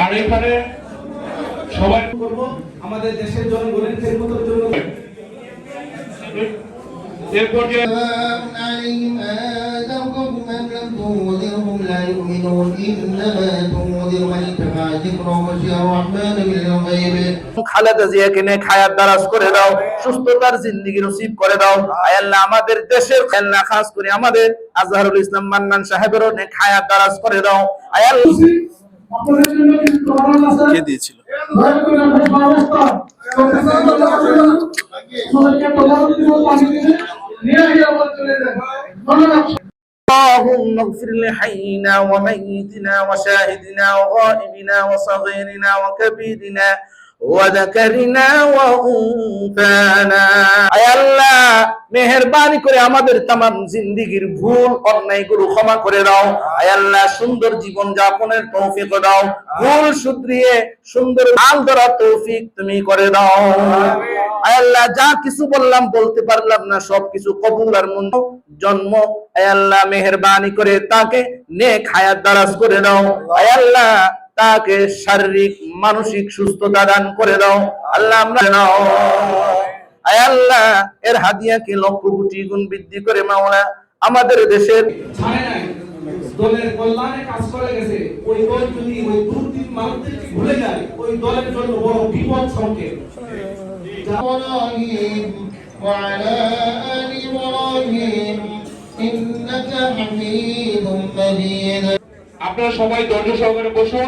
আর এখানে সবাই করব আমাদের দেশের জনগণের খেদমতের জন্য এরপর যে سواء عليهم أنذرتهم أم لم تنذرهم لا يؤمنون إنما تنذر من اتبع الذكر وخشي الرحمن بالغيب খালেদা জিয়াকে নে খায়াত দারাজ করে দাও সুস্থতার জিন্দিগি নসিব করে দাও আয় আল্লাহ আমাদের দেশের আল্লাহ খাস করে আমাদের আজহারুল ইসলাম মান্নান সাহেবেরও নে খায়াত দারাজ করে দাও আয় আল্লাহ আপনাদের জন্য কিছু প্রমাণ আছে কে দিয়েছিল দয়া করে اللهم اغفر لحينا وميتنا وشاهدنا وغائبنا وصغيرنا وكبيرنا মেহরবানি করে আমাদের তামাম জিন্দিগির ভুল অন্যায় গুরু ক্ষমা করে দাও। আয়াল্লাহ সুন্দর জীবন যাপনের তৌফিক দাও। ভুল সুন্দর মাল ধরা তৌফিক তুমি করে দাও। আয়াল্লাহ যা কিছু বললাম, বলতে পারলাম না সবকিছু কবুল আর মন জন্ম। আয়াল্লাহ মেহরবানি করে তাকে নেক হায়াত দারাজ করে দাও। আয়াল্লাহ তাকে শারীরিক মানসিক সুস্থতা দান করে দাও আল্লাহ আমরা নাও আয় আল্লাহ এর হাদিয়াকে লক্ষ কোটি গুণ বৃদ্ধি করে মাওলা আমাদের দেশের ছাড়ে নাই দলের কল্যাণে কাজ করে গেছে ওই দল যদি ওই দুর্নীতি মানুষদেরকে ভুলে যায় ওই দলের জন্য বড় বিপদ সংকেত إبراهيم وعلى آل إبراهيم إنك حميد مجيد আপনারা সবাই ধৈর্য সহকারে বসুন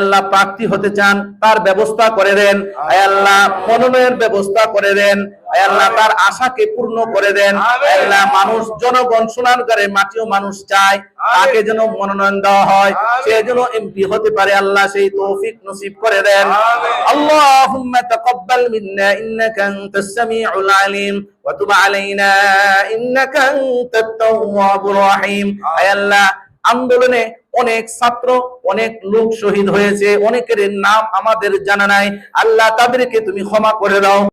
আল্লাহ প্রার্থী হতে চান তার ব্যবস্থা করে দেন। আল্লাহ মনোনয়নের ব্যবস্থা করে দেন। আল্লাহ তার আশাকে পূর্ণ করে দেন। আল্লাহ মানুষ জনগণ শুনান করে মাটিও মানুষ চায় তাকে যেন মনোনয়ন দেওয়া হয়। সে যেন এমপি হতে পারে আল্লাহ সেই তৌফিক নসিব করে দেন। আল্লাহুম্মা তাকাব্বাল মিন্না ইন্নাকা আনতাস সামিউল আলিম ওয়া তুব আলাইনা ইন্নাকা আনতাত তাওয়াবুর রহিম। আয় আল্লাহ আন্দোলনে অনেক ছাত্র, অনেক লোক শহীদ হয়েছে, অনেকের নাম আমাদের জানা নাই। আল্লাহ তাদেরকে তুমি ক্ষমা করে দাও।